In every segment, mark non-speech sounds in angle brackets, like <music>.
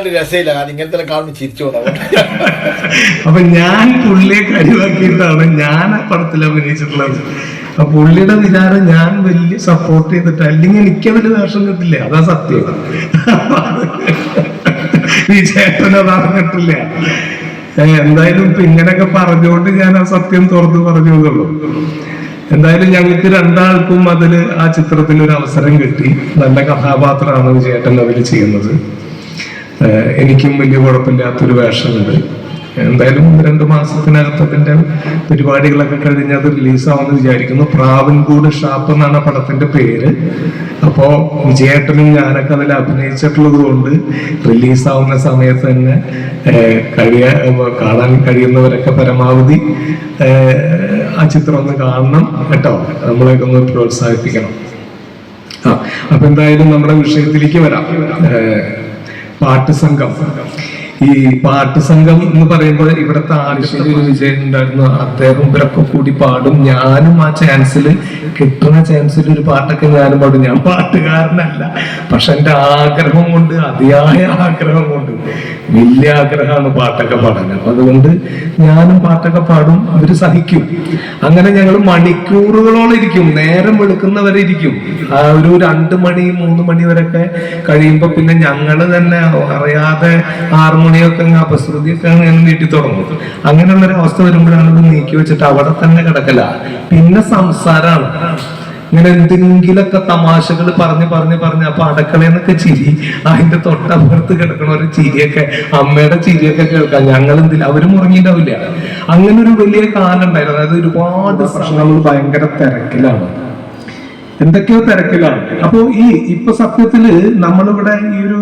കണ്ടാലും രസമില്ല. കാരണം ഇങ്ങനത്തെ കാണുമ്പോൾ ചിരിച്ചു അപ്പൊ ഞാൻ പുള്ളിയെ കരിവാക്കിയിട്ടാണ് ഞാൻ ആ പടത്തിൽ അഭിനയിച്ചിട്ടുള്ളത്. അപ്പൊ പുള്ളിയുടെ വിചാരം ഞാൻ വലിയ സപ്പോർട്ട് ചെയ്തിട്ട് അല്ലെങ്കിൽ എനിക്ക് അതിൽ വേഷം കിട്ടില്ല. അതാ സത്യം. ഈ ചേട്ടൻ കിട്ടില്ല എന്തായാലും ഇപ്പൊ ഇങ്ങനെയൊക്കെ പറഞ്ഞുകൊണ്ട് ഞാൻ ആ സത്യം തുറന്ന് പറഞ്ഞു എന്നുള്ളൂ. എന്തായാലും ഞങ്ങൾക്ക് രണ്ടാൾക്കും അതിൽ ആ ചിത്രത്തിൽ ഒരു അവസരം കിട്ടി. നല്ല കഥാപാത്രമാണ് വിജയേട്ടൻ അതിൽ ചെയ്യുന്നത്. എനിക്കും വലിയ കുഴപ്പമില്ലാത്തൊരു വേഷമുണ്ട്. എന്തായാലും രണ്ട് മാസത്തിനകത്ത് അതിന്റെ പരിപാടികളൊക്കെ കഴിഞ്ഞ് അത് റിലീസാവുമെന്ന് വിചാരിക്കുന്നു. പ്രാവൻകൂട് ഷാപ്പ് എന്നാണ് പടത്തിന്റെ പേര്. അപ്പോ വിജയേട്ടനും ഞാനൊക്കെ അതിൽ അഭിനയിച്ചിട്ടുള്ളത് കൊണ്ട് റിലീസാവുന്ന സമയത്ത് തന്നെ കഴിയ കാണാൻ കഴിയുന്നവരൊക്കെ പരമാവധി ആ ചിത്രം ഒന്ന് കാണണം കേട്ടോ. നമ്മളെയൊക്കെ ഒന്ന് പ്രോത്സാഹിപ്പിക്കണം. ആ അപ്പൊ എന്തായാലും നമ്മുടെ വിഷയത്തിലേക്ക് വരാം. പാട്ട് സംഘം ഈ പാട്ട് സംഘം എന്ന് പറയുമ്പോൾ ഇവിടുത്തെ ആലശ്ശേരി ഒരു വിജയൻ ഉണ്ടായിരുന്നു. അദ്ദേഹം ഇവരൊക്കെ കൂടി പാടും. ഞാനും ആ ചാൻസിൽ കിട്ടുന്ന ചാൻസിൽ ഒരു പാട്ടൊക്കെ ഞാനും പാടും. ഞാൻ പാട്ടുകാരനല്ല. പക്ഷെ എന്റെ ആഗ്രഹം കൊണ്ട് അതിയായ ആഗ്രഹം കൊണ്ട് വലിയ ആഗ്രഹമാണ് പാട്ടൊക്കെ പാടാൻ. അപ്പൊ അതുകൊണ്ട് ഞാനും പാട്ടൊക്കെ പാടും. അവർ സഹിക്കും. അങ്ങനെ ഞങ്ങൾ മണിക്കൂറുകളോളം ഇരിക്കും. നേരം വെളുക്കുന്നവരെ ഇരിക്കും. ആ ഒരു രണ്ട് മണി മൂന്ന് മണി വരെയൊക്കെ കഴിയുമ്പോ പിന്നെ ഞങ്ങൾ തന്നെ അറിയാതെ ആറു മണിയൊക്കെ അങ്ങ് അപശ്രുതിയൊക്കെ ഞാൻ നീട്ടി തുടങ്ങും. അങ്ങനെയുള്ള ഒരു അവസ്ഥ വരുമ്പോഴാണ് ഇത് നീക്കി വെച്ചിട്ട് അവിടെ തന്നെ കിടക്കല. പിന്നെ സംസാരമാണ് ഇങ്ങനെ എന്തെങ്കിലൊക്കെ തമാശകൾ പറഞ്ഞ് പറഞ്ഞ് പറഞ്ഞ് അപ്പൊ അടക്കളയെന്നൊക്കെ ചിരി അതിന്റെ തൊട്ടപ്പുറത്ത് കിടക്കണ ഒരു ചിരിയൊക്കെ അമ്മയുടെ ചിരിയൊക്കെ കേൾക്കാം. ഞങ്ങൾ എന്തില്ല അവരും ഉറങ്ങിയിട്ടാവില്ല അങ്ങനെ ഒരു വലിയ കാലം ഉണ്ടായിരുന്നു. അതായത് ഒരുപാട് പ്രശ്നങ്ങൾ ഭയങ്കര തിരക്കിലാണ്. എന്തൊക്കെയോ തിരക്കിലാണ്. അപ്പോ ഈ ഇപ്പൊ സത്യത്തിൽ നമ്മളിവിടെ ഈ ഒരു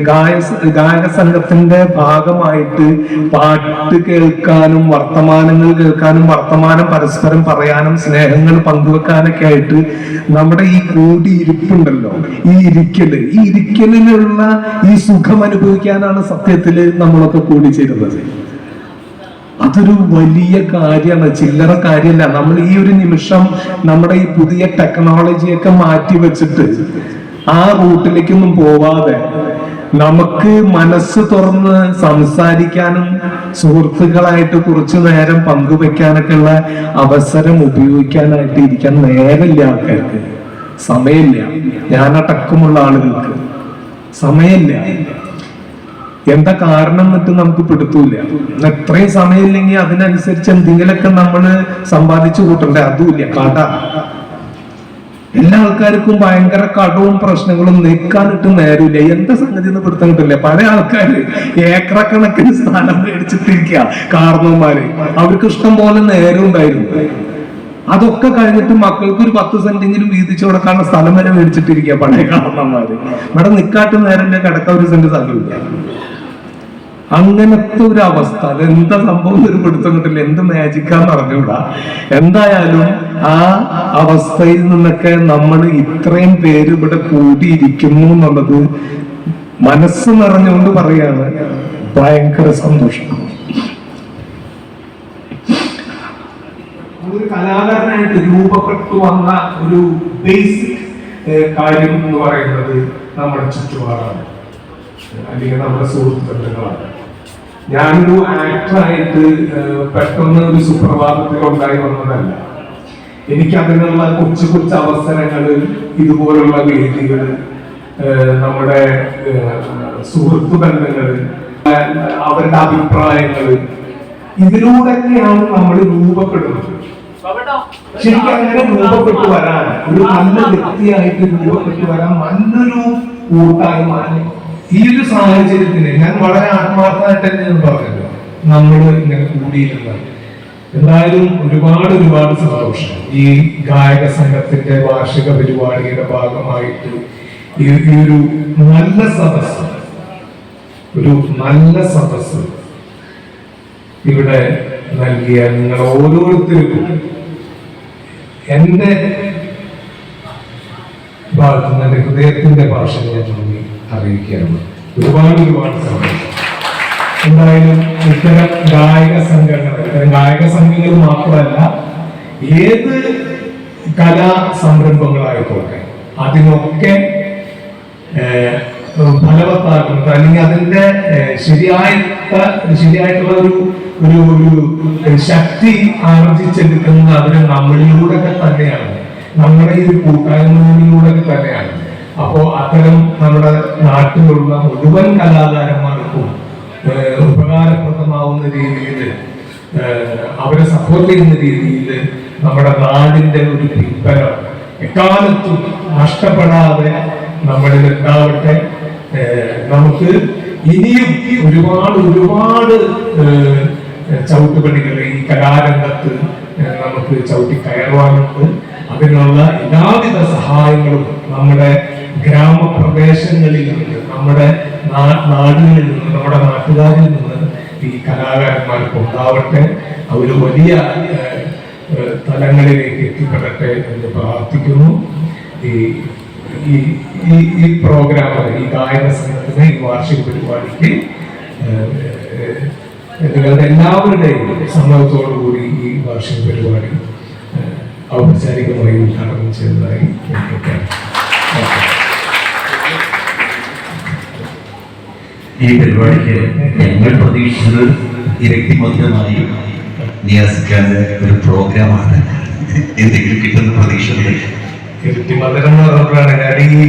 ഗായ ഗായക സംഘത്തിന്റെ ഭാഗമായിട്ട് പാട്ട് കേൾക്കാനും വർത്തമാനങ്ങൾ കേൾക്കാനും വർത്തമാനം പരസ്പരം പറയാനും സ്നേഹങ്ങൾ പങ്കുവെക്കാനൊക്കെ ആയിട്ട് നമ്മുടെ ഈ കൂടി ഇരിപ്പുണ്ടല്ലോ ഈ ഇരിക്കൽ. ഈ ഇരിക്കലിലുള്ള ഈ സുഖം അനുഭവിക്കാനാണ് സത്യത്തിൽ നമ്മളൊക്കെ കൂടിച്ചേരുന്നത് അതൊരു വലിയ കാര്യമാണ് ചില്ലറ കാര്യമല്ല. നമ്മൾ ഈ ഒരു നിമിഷം നമ്മുടെ ഈ പുതിയ ടെക്നോളജിയൊക്കെ മാറ്റി വെച്ചിട്ട് ആ റൂട്ടിലേക്കൊന്നും പോവാതെ നമുക്ക് മനസ്സ് തുറന്ന് സംസാരിക്കാനും സുഹൃത്തുക്കളായിട്ട് കുറച്ചു നേരം പങ്കുവെക്കാനൊക്കെ ഉള്ള അവസരം ഉപയോഗിക്കാനായിട്ട് ഇരിക്കാൻ നേരമില്ല ആൾക്കാർക്ക്. സമയമില്ല. ഞാനടക്കമുള്ള ആളുകൾക്ക്. സമയമില്ല. എന്താ കാരണം മറ്റും നമുക്ക് പെടുത്തൂല എത്രയും സമയമില്ലെങ്കിൽ അതിനനുസരിച്ച് എന്തെങ്കിലുമൊക്കെ നമ്മൾ സമ്പാദിച്ചു കൂട്ടണ്ടേ? അതുമില്ല. കട. എല്ലാ ആൾക്കാർക്കും ഭയങ്കര കടവും പ്രശ്നങ്ങളും നിൽക്കാനിട്ട് നേരമില്ല. എന്താ സംഗതി എന്ന് പിടുത്തം പല പഴയ ആൾക്കാര് ഏക്കറക്കണക്കിന് സ്ഥാനം മേടിച്ചിട്ടിരിക്കുക കാരണവന്മാര് അവർക്ക് ഇഷ്ടം പോലെ നേരം ഉണ്ടായിരുന്നു. അതൊക്കെ കഴിഞ്ഞിട്ട് മക്കൾക്ക് ഒരു പത്ത് സെന്റെങ്കിലും വീതിച്ചു കൊടുക്കാനുള്ള സ്ഥലം വരെ മേടിച്ചിട്ടിരിക്കുക പഴയ കാരണവന്മാര് ഇവിടെ നിക്കാട്ട് നേരം കിടക്കാൻ ഒരു സെന്റ് സ്ഥലമില്ല അങ്ങനത്തെ ഒരു അവസ്ഥ അതെന്താ സംഭവം ഒരു പിടുത്തം കിട്ടില്ല. എന്ത് മാജിക്കാന്ന് പറഞ്ഞുകൂടാ എന്തായാലും ആ അവസ്ഥയിൽ നിന്നൊക്കെ നമ്മൾ ഇത്രയും പേര് ഇവിടെ കൂടിയിരിക്കുന്നു എന്നുള്ളത് മനസ്സ് നിറഞ്ഞുകൊണ്ട് പറയാണ്. ഭയങ്കര സന്തോഷം. ഒരു കലാകാരനായിട്ട് രൂപപ്പെട്ടു വന്ന ഒരു ബേസിക് കാര്യം എന്ന് പറയുന്നത് നമ്മുടെ ചുറ്റുപാടാണ്. അല്ലെങ്കിൽ നമ്മുടെ സുഹൃത്ത് ബന്ധങ്ങളാണ് ഞാനൊരു ആക്ടറായിട്ട് പെട്ടെന്ന് ഒരു സുപ്രഭാതത്തിൽ ഉണ്ടായി വന്നതല്ല. എനിക്ക് അതിനുള്ള കൊച്ചു കൊച്ചു അവസരങ്ങൾ ഇതുപോലുള്ള വേദികൾ നമ്മുടെ സുഹൃത്ത് ബന്ധങ്ങൾ അവരുടെ അഭിപ്രായങ്ങൾ ഇതിലൂടെയൊക്കെയാണ് നമ്മൾ രൂപപ്പെടുന്നത്. ശരിക്കും അങ്ങനെ രൂപപ്പെട്ടു വരാൻ ഒരു നല്ല വ്യക്തിയായിട്ട് രൂപപ്പെട്ടു വരാൻ നല്ലൊരു കൂട്ടായ്മ ഈ ഒരു സാഹചര്യത്തിന് ഞാൻ വളരെ ആത്മാർത്ഥമായിട്ട് തന്നെ ഞാൻ പറഞ്ഞല്ലോ നമ്മൾ ഇങ്ങനെ കൂടിയിരുന്നത് എന്തായാലും ഒരുപാട് ഒരുപാട് സന്തോഷം. ഈ ഗായക സംഘത്തിന്റെ വാർഷിക പരിപാടിയുടെ ഭാഗമായിട്ട് ഈ ഒരു നല്ല സദസ് ഒരു നല്ല സദസ് ഇവിടെ നൽകിയ നിങ്ങൾ ഓരോരുത്തർക്കും. എന്റെ ഭാഗത്തുനിന്ന് എന്റെ ഹൃദയത്തിന്റെ ഭാഷ ഞാൻ അറിയിക്കുകയാണ്. ഒരുപാട് ഒരുപാട് സന്തോഷം എന്തായാലും ഇത്തരം ഗായക സംഘടന ഇത്തരം ഗായക സംഘങ്ങൾ മാത്രമല്ല ഏത് കലാ സംരംഭങ്ങളായിക്കോട്ടെ അതിനൊക്കെ ഫലവത്താക്കുന്നത് അല്ലെങ്കിൽ അതിന്റെ ശരിയായ ശരിയായിട്ട് ശരിയായിട്ടുള്ള ഒരു ഒരു ഒരു ശക്തി ആർജിച്ചെടുക്കുന്നത് അതിന് നമ്മളിലൂടെ തന്നെയാണ്. നമ്മുടെ ഈ ഒരു കൂട്ടായ്മകളിലൂടെ തന്നെയാണ്. അപ്പോ അത്തരം നമ്മുടെ നാട്ടിലുള്ള മുഴുവൻ കലാകാരന്മാർക്കും ഉപകാരപ്രദമാവുന്ന രീതിയിൽ അവരെ സപ്പോർട്ട് ചെയ്യുന്ന രീതിയിൽ നമ്മുടെ നാടിന്റെ ഒരു പിൻബലം എക്കാലത്തും നഷ്ടപ്പെടാതെ നമ്മളിൽ ഉണ്ടാവട്ടെ നമുക്ക് ഇനിയും ഒരുപാട് ഒരുപാട് ചവിട്ടുപടികൾ ഈ കലാരംഗത്ത് നമുക്ക് ചവിട്ടി കയറുവാനുണ്ട്. അതിനുള്ള എല്ലാവിധ സഹായങ്ങളും നമ്മുടെ ഗ്രാമപ്രദേശങ്ങളിൽ നിന്ന് നമ്മുടെ നാടുകളിൽ നിന്ന് നമ്മുടെ നാട്ടുകാരിൽ നിന്ന് ഈ കലാകാരന്മാർക്ക് ഉണ്ടാവട്ടെ അവർ വലിയ തലങ്ങളിലേക്ക് എത്തിപ്പെടട്ടെ എന്ന് പ്രാർത്ഥിക്കുന്നു. ഈ ഈ ഈ പ്രോഗ്രാം ഈ ഗായക സംഘത്തിന് ഈ വാർഷിക പരിപാടിക്ക് നിങ്ങളുടെ എല്ലാവരുടെയും സമ്മതത്തോടു കൂടി ഈ വാർഷിക പരിപാടി ഔപചാരികമായി ഉദ്ഘാടനം ചെയ്തതായി എനിക്കൊക്കെ ഈ പരിപാടിക്ക് ഞങ്ങൾ പ്രതീക്ഷിച്ചത് ഇരട്ടിമധുരമായി നിയാസിക്കാതെ ഒരു പ്രോഗ്രാമാണ്. എന്തെങ്കിലും കിട്ടുന്ന പ്രതീക്ഷയുണ്ട് ഇരട്ടിമധുരം എന്ന് പറഞ്ഞപ്പോഴാണ് ഞാൻ ഈ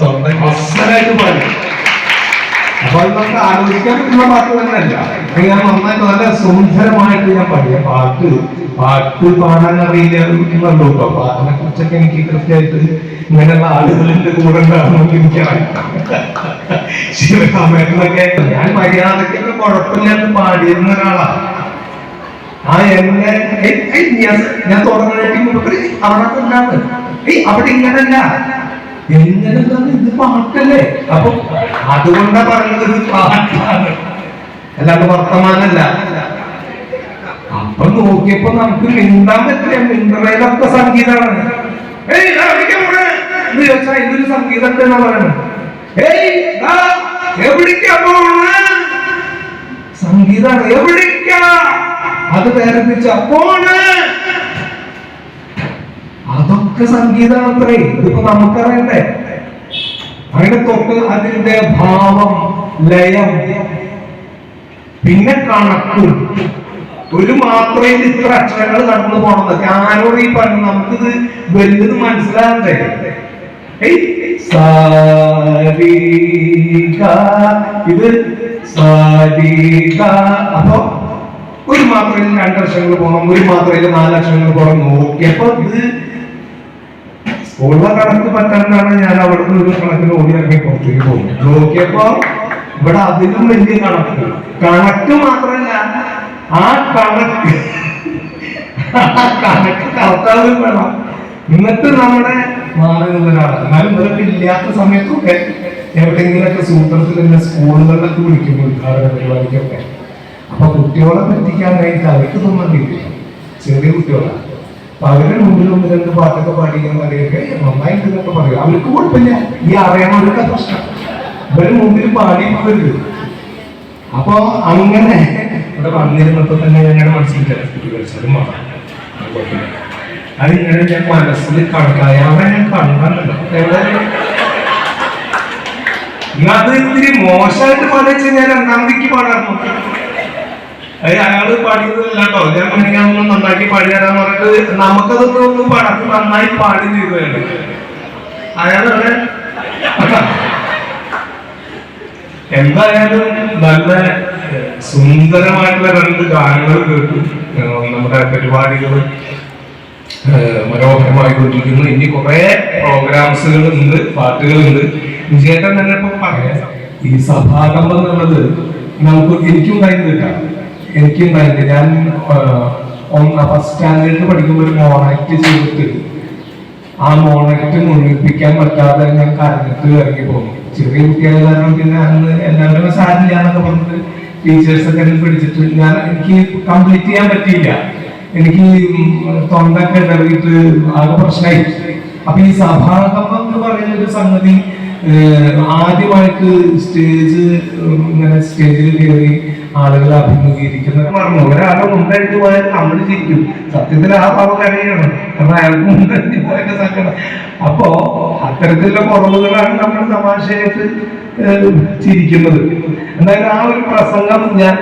തൊണ്ട അപ്പൊ അത് നമുക്ക് ആലോചിക്കാൻ പറ്റുന്ന പാട്ട് തന്നെയല്ല ഞാൻ നന്നായിട്ട് നല്ല സുന്ദരമായിട്ട് ഞാൻ പാടിയ പാട്ട് പാട്ട് പാടാൻ അറിയില്ലല്ലോ പാട്ടിനെ കുറിച്ചൊക്കെ എനിക്ക് കൃത്യമായിട്ട് ഇങ്ങനെയുള്ള ആളുകളുടെ കൂടെ ഉണ്ടാകണമെന്ന് എനിക്കറിയാം. ശിവരാമേട്ടനൊക്കെ ഞാൻ മര്യാദക്കൊക്കെ കുഴപ്പമില്ലാണ്ട് പാടിയിരുന്ന ഒരാളാണ്. ആ എന്നെ ഞാൻ- മുമ്പ് അവിടെ കൊണ്ടാണ് അവിടെ ഇങ്ങനല്ല. എങ്ങനെന്താണ് ഇത് പാട്ടല്ലേ? അപ്പൊ അതുകൊണ്ടാ പറയുന്നത് ഒരു പാട്ടാണ്. അല്ലാണ്ട് വർത്തമാനല്ല. അപ്പൊ നോക്കിയപ്പോ നമുക്ക് മിണ്ടാൻ പറ്റില്ല. മിണ്ടറയിലൊക്കെ സംഗീതമാണ്. ഇതൊരു സംഗീതം ഉണ്ടെന്നാ പറയണത് സംഗീതാണ്. എവിടേക്കാ? അത് വേറെ പോണ് അതൊക്കെ സംഗീതമാണത്രേ ഇതിപ്പോ നമുക്കറിയണ്ടേ? അതിന്റെ തൊട്ട് അതിന്റെ ഭാവം ലയം. പിന്നെ കണക്കും. ഒരു മാത്രയിൽ ഇത്ര അക്ഷരങ്ങൾ നടന്നു പോണത്. ഞാനോട് ഈ പറഞ്ഞു നമുക്കിത് വലുത് മനസ്സിലാകണ്ടേ? ഇത്. അപ്പൊ ഒരു മാത്രയിൽ രണ്ട് അക്ഷരങ്ങൾ പോകണം ഒരു മാത്രയിൽ നാല് അക്ഷരങ്ങൾ പോകണം നോക്കിയപ്പോ ഇത് സ്കൂളിലെ കണക്ക് പറ്റാണ്ടാണ് ഞാൻ അവിടുന്ന് ഒരു കണക്കിന് ഓടി ഇറങ്ങി പുറത്തേക്ക് പോകുന്നത്. നോക്കിയപ്പോ ഇവിടെ അതിലും വലിയ കണക്ക്. കണക്ക് മാത്രമല്ല ആ കണക്ക്. കണക്ക് കറക്കാതെ വേണം. എന്നിട്ട് നമ്മുടെ മാറി നിന്നൊരാളാണ് എന്നാലും ഇവരൊക്കെ ഇല്ലാത്ത സമയത്തൊക്കെ എവിടെയെങ്കിലൊക്കെ സൂത്രത്തിൽ തന്നെ സ്കൂളുകളിലൊക്കെ വിളിക്കും ഉദ്ഘാടന പരിപാടിക്കൊക്കെ. അപ്പൊ കുട്ടികളെ പറ്റിക്കാനായിട്ട് അവർക്ക് തോന്നില്ല ചെറിയ കുട്ടികളാണ്. അവരുടെ മുമ്പിൽ ഒന്ന് രണ്ട് പാട്ടൊക്കെ പാടിക്കാൻ പറയുകയൊക്കെ നന്നായിട്ട് എന്നൊക്കെ പറയും. അവർക്ക് കുഴപ്പമില്ല. ഈ അറിയാനുള്ള പ്രശ്നം. ഇവരുടെ മുമ്പിൽ പാടി പോകരുത്. അപ്പൊ അങ്ങനെ ഇവിടെ വന്നിരുന്നപ്പോ തന്നെ ഞങ്ങളുടെ മനസ്സിൽ കുട്ടികൾ അതിങ്ങനെ ഞാൻ മനസ്സിൽ കണക്കായ അവരെ ഞാൻ കണ്ടല്ലോ. അത് ഇത്തിരി മോശമായിട്ട് പാടിച്ച് ഞാൻ രണ്ടാമതേക്ക് പാടാറുണ്ട് അയാൾ പാടിയതല്ലാട്ടോ ഞാൻ ഒന്ന് നന്നാക്കി പാടി തരാന്ന് പറഞ്ഞിട്ട് നമുക്കതൊന്നും ഒന്നും പാടാത്ത നന്നായി പാടി തീരുകയാണ്. അയാളവിടെ എന്തായാലും നല്ല സുന്ദരമായിട്ടുള്ള രണ്ട് ഗാനങ്ങൾ കേട്ടു. നമ്മുടെ പരിപാടികൾ മനോഹരമായി മനോഹരമായിക്കൊണ്ടിരിക്കുന്നു. ഇനി കുറെ പ്രോഗ്രാംസുകൾ ഉണ്ട് പാട്ടുകളുണ്ട്. വിജയേട്ടൻ തന്നെ ഇപ്പൊ പറയാം. ഈ സഭാകമ്പം എന്നുള്ളത് നമുക്ക് എനിക്കും ഉണ്ടായിരുന്നില്ല എനിക്കും ഉണ്ടായില്ല ഞാൻ ഫസ്റ്റ് സ്റ്റാൻഡേർഡിൽ പഠിക്കുമ്പോൾ ഒരു മോണാക്ട് ചെയ്തിട്ട് ആ മോണക്റ്റ് മുഴുമിപ്പിക്കാൻ പറ്റാതെ ഞാൻ കരഞ്ഞിട്ട് ഇറങ്ങി പോകും ചെറിയ കുട്ടികളെ കാരണം പിന്നെ അന്ന് എല്ലാവരും സാരില്ല എന്നൊക്കെ പറഞ്ഞിട്ട് ടീച്ചേഴ്സ് ഒക്കെ പിടിച്ചിട്ട് ഞാൻ എനിക്ക് കംപ്ലീറ്റ് ചെയ്യാൻ പറ്റിയില്ല. എനിക്ക് തൊണ്ടൊക്കെ ഇടറിയിട്ട് ആകെ പ്രശ്നമായി. അപ്പൊ ഈ സഭാകമ്പം എന്ന് പറയുന്ന ഒരു സംഗതി ആദ്യമായിട്ട് സ്റ്റേജ് ഇങ്ങനെ സ്റ്റേജിൽ കയറി ആളുകൾ അഭിമുഖീകരിക്കുന്ന പറഞ്ഞു ഒരാളെ മുണ്ടടിച്ച് പോയാൽ നമ്മൾ ചിരിക്കും. സത്യത്തിൽ ആ പാവ കരയാണ്. കാരണം അയാൾക്ക് മുണ്ടടിച്ച് പോയതിന്റെ സങ്കടം. അപ്പോ അത്തരത്തിലുള്ള കുറവുകളാണ് നമ്മൾ തമാശയായിട്ട് ചിരിക്കുന്നത്. എന്തായാലും ആ ഒരു പ്രസംഗം ഞാൻ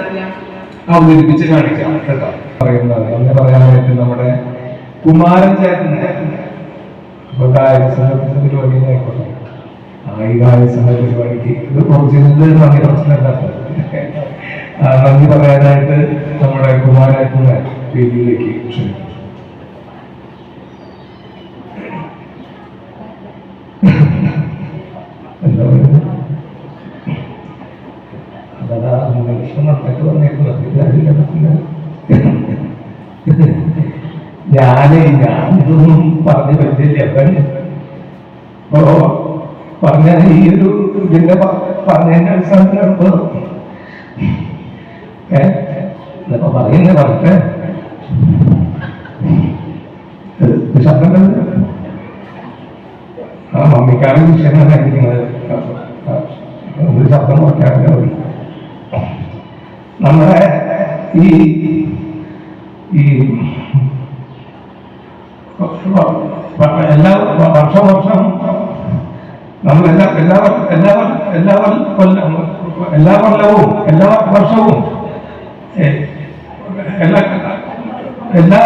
അവതരിപ്പിച്ച് കാണിക്കാം കേട്ടോ. പറയുന്നത് എന്ന് പറയാനായിട്ട് നമ്മുടെ കുമാരൻ ചേട്ടനെ ഇപ്പൊ ഗായക സംഘത്തിന്റെ പരിപാടി ആയിക്കോട്ടെ ആ ഈ ഗായക സംഘ പരിപാടിക്ക് ഇത് ഒറിജിനൽ പ്രശ്നം ആ, നന്ദി പറയാനായിട്ട് നമ്മുടെ കുമാരേട്ടനെ വേദിയിലേക്ക് ക്ഷണിക്കും ഞാനേ ഞാൻ ഇതൊന്നും പറഞ്ഞു പറ്റില്ല പറഞ്ഞ ഈ ഒരു ഇതിന്റെ പറഞ്ഞതിന്റെ അടിസ്ഥാനത്തിലാണ് ഇപ്പൊ ഏ? ഇപ്പൊ പറയുന്നേ പറഞ്ഞേ ഇത് ശബ്ദം കേൾക്കുന്നില്ല. ആ മമ്മിക്കാരുടെ വിഷയമാണ് ഇരിക്കുന്നത് ഒരു ശബ്ദം കുറയ്ക്കാറില്ല മതി നമ്മുടെ ഈ ഈ എല്ലാ വർഷം വർഷം നമ്മൾ എല്ലാ എല്ലാ എല്ലാ എല്ലാ കൊല്ലം എല്ലാ കൊല്ലവും എല്ലാ വർഷവും എല്ലാ എല്ലാ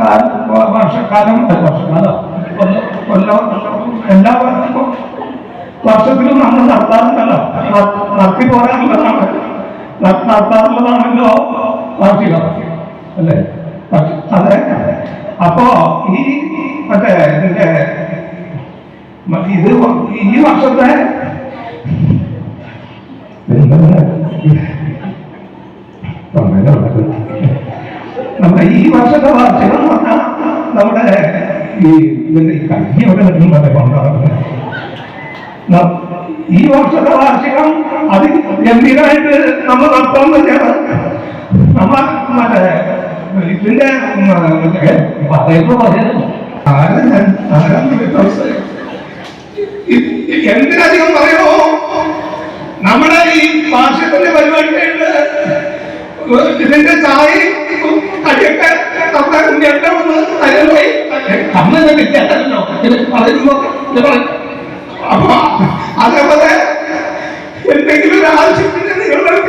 കാല- വർഷക്കാലം അല്ല, വർഷക്കാലം കൊല്ലം കൊല്ലം എല്ലാ വർഷത്തിലും നമ്മൾ നടത്താറുണ്ടല്ലോ ന- നടത്തി പോരാറുള്ളതാണ് ന- നടത്താറുള്ളതാണല്ലോ വാർഷികം അല്ലേ വാർഷി- അതെ അപ്പോ ഈ മറ്റേ ഇതിന്റെ മ- ഇത് ഈ വർഷത്തെ ഈ ഇതിന്റെ ഈ കൈ എവിടെ കിട്ടുന്നത് കൊണ്ടാണ് ഈ വർഷത്തെ വാർഷികം അത് ഗംഭീരമായിട്ട് നമ്മൾ നടത്താൻ തന്നെയാണ് നമ്മൾ ഇതിന്റെ എന്തിനധികം പറയുമോ നമ്മുടെ ഈ വാർഷികത്തിന്റെ പരിപാടിയായിട്ട് ഇതിന്റെ അപ്പൊ അതേപോലെ എന്തെങ്കിലും ഒരു ആവശ്യത്തിന് നിങ്ങളുടെ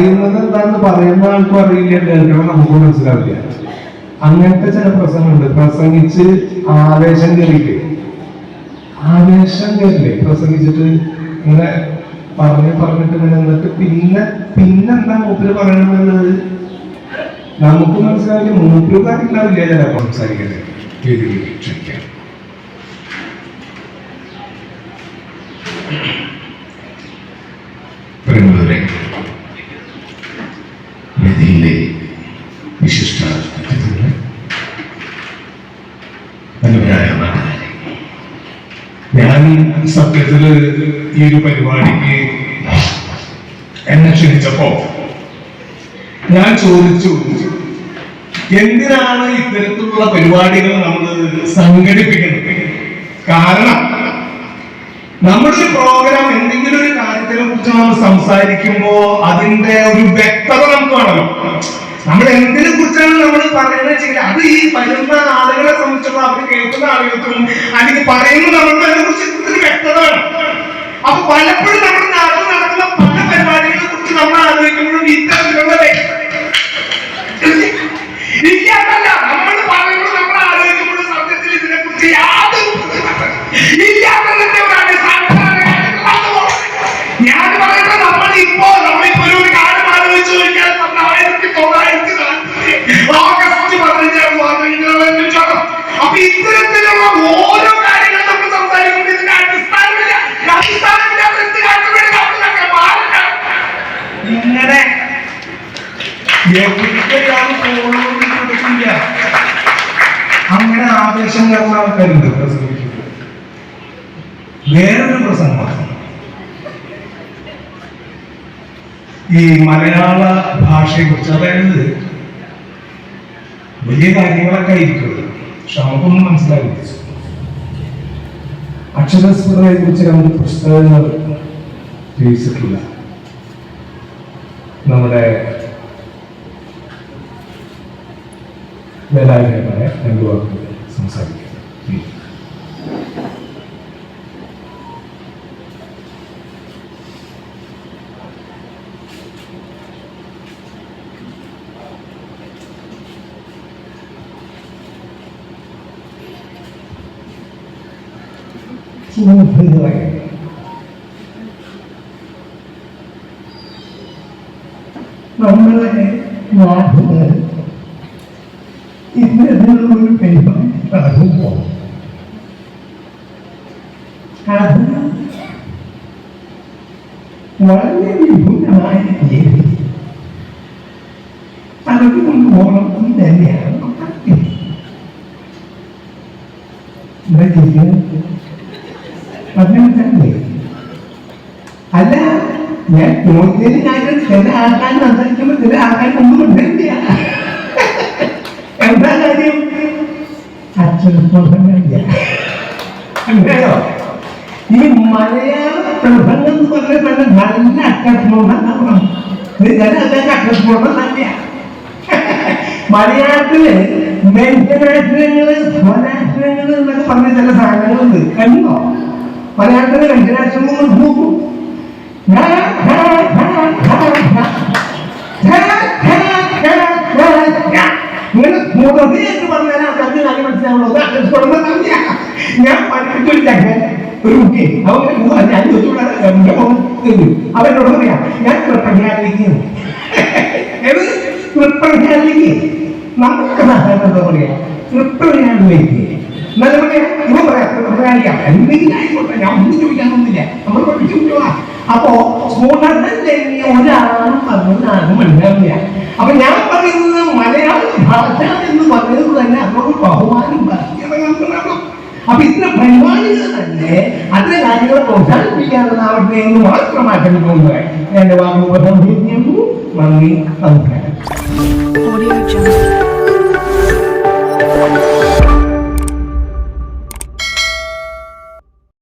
പറയുന്നത് എന്താണെന്ന് പറയുന്ന ആൾക്കും അറിയില്ല കേൾക്കണം നമുക്ക് മനസ്സിലാവില്ല. അങ്ങനത്തെ ചില പ്രസംഗമുണ്ട്. പ്രസംഗിച്ച് ആവേശം കയറിയിട്ട് ആവേശം കയറില്ലേ പ്രസംഗിച്ചിട്ട് ഇങ്ങനെ പറഞ്ഞ് പറഞ്ഞിട്ട് ഇങ്ങനെ എന്നിട്ട് പിന്നെ പിന്നെന്താ മൂപ്പര് പറയണമെന്നത് നമുക്ക് മനസ്സിലാവില്ല. മൂപ്പര് കാര്യണ്ടാവില്ല ചിലപ്പോൾ സംസാരിക്കട്ടെ വേദിയിലേക്ക് സത്യത്തിൽ ഈ ഒരു പരിപാടിക്ക് എന്നെ ക്ഷണിച്ചപ്പോ ഞാൻ ചോദിച്ചു എന്തിനാണ് ഇത്തരത്തിലുള്ള പരിപാടികൾ നമ്മൾ സംഘടിപ്പിക്കുന്നത്? കാരണം നമ്മുടെ ഒരു പ്രോഗ്രാം എന്തെങ്കിലും ഒരു കാര്യത്തിനെ കുറിച്ച് നമ്മൾ സംസാരിക്കുമ്പോ അതിന്റെ ഒരു വ്യക്തത നമുക്ക് വേണമല്ലോ. നമ്മൾ എന്തിനെ കുറിച്ചാണ് നമ്മൾ പറയുന്നത് അത് ഈ വരുന്ന ആളുകളെ സംബന്ധിച്ചുള്ള അവർ കേൾക്കുന്ന ആളുകൾക്കും അല്ലെങ്കിൽ പറയുന്ന നമ്മൾക്ക് അതിനെ കുറിച്ച് വ്യക്തത വേണം അപ്പൊ പലപ്പോഴും നമ്മുടെ നാട്ടിൽ നടക്കുന്ന പല പരിപാടികളെ കുറിച്ച് നമ്മൾ ആലോചിക്കുമ്പോഴും ഇത്തരത്തിലുള്ള ഇല്ലാത്തല്ല അങ്ങനെ ആവേശം കാരണം ആൾക്കാരുണ്ട്. വേറൊരു പ്രസംഗമാണ് ഈ മലയാള ഭാഷയെ കുറിച്ച് അതായത് വലിയ കാര്യങ്ങളൊക്കെ ആയിരിക്കും. പക്ഷെ നമുക്കൊന്നും മനസ്സിലാവില്ല. അക്ഷരസ്ഫുടതയെ കുറിച്ച് രണ്ട് പുസ്തകങ്ങൾ രചിച്ചിട്ടില്ല. നമ്മുടെ വേലായുധമായ രണ്ടു വാക്കുകൾ സംസാരിക്കാം ഉം. സുഹൃത്തുക്കളെ അതൊക്കെ കൊണ്ടുപോകണം എന്ന് തന്നെയാണ് താല്പര്യം എന്താ ചോദിക്കുന്നത് പറഞ്ഞിട്ടല്ലേ അല്ല ഞാൻ ചോദ്യത്തിന് കാര്യം ചില ആൾക്കാർ സംസാരിക്കുമ്പോൾ ചില ആൾക്കാർ ഒന്നും ഉണ്ടില്ല എന്താ കാര്യം അച്ഛനല്ല അങ്ങനെയോ ഈ മലയാള പ്രബന്ധം എന്ന് പറഞ്ഞാൽ തന്നെ നല്ല അക്ഷരസ്ഫോടനം ചില ആൾക്കാർക്ക് അക്ഷരസ്ഫോടനം തന്നെയാ മലയാളത്തിൽ വ്യഞ്ജനാക്ഷരങ്ങൾ സ്വരാക്ഷരങ്ങൾ എന്നൊക്കെ പറഞ്ഞ ചില സാധനങ്ങളുണ്ട്. കണ്ടോ മലയാളത്തിലെ വ്യഞ്ജനാക്ഷരങ്ങൾ നോക്കും ഇങ്ങനെ മുതലായിട്ട് പറഞ്ഞാൽ ആൾക്കാർക്ക് കാര്യം മനസ്സിലാവുള്ളൂ. ഞാൻ പഠിപ്പിച്ചൊരു ചക്കൻ ഒരു കുട്ടി. അവൻ ഞാൻ മോൻ അവനോട് പറയാം ഞാൻ പ്രജ്ഞാനിലേക്ക് <laughs> ഏത്? തൃപ്രജ്ഞാനിലേക്ക് നമുക്ക് എന്താ പറയാ തൃപ്രജ്ഞാനിലേക്ക് എന്നാലും പറയാ പറയാം പറയാം എന്തെങ്കിലും ഞാൻ ഒന്നും ചോദിക്കാനൊന്നുമില്ല നമ്മൾ പഠിച്ചു വിട്ടുവാ അപ്പോ തന്നെ ഒരാളും പറഞ്ഞാലും മനസ്സിലാവില്ല അപ്പൊ ഞാൻ പറയുന്നത് മലയാള ഭാഷ എന്ന് പറയുന്നത് തന്നെ അതിനോട് ബഹുമാനം അപ്പൊ ഇത്ര പരിപാടികൾ തന്നെ അത്തരം കാര്യങ്ങളെ പ്രോത്സാഹിപ്പിക്കാവുന്നതാവട്ടെ എന്ന് മാത്രമാക്കാൻ പോകുന്നത് എന്റെ വാക്കുകൾ സംഭവിക്കുന്നു നന്ദി നമസ്കാരം.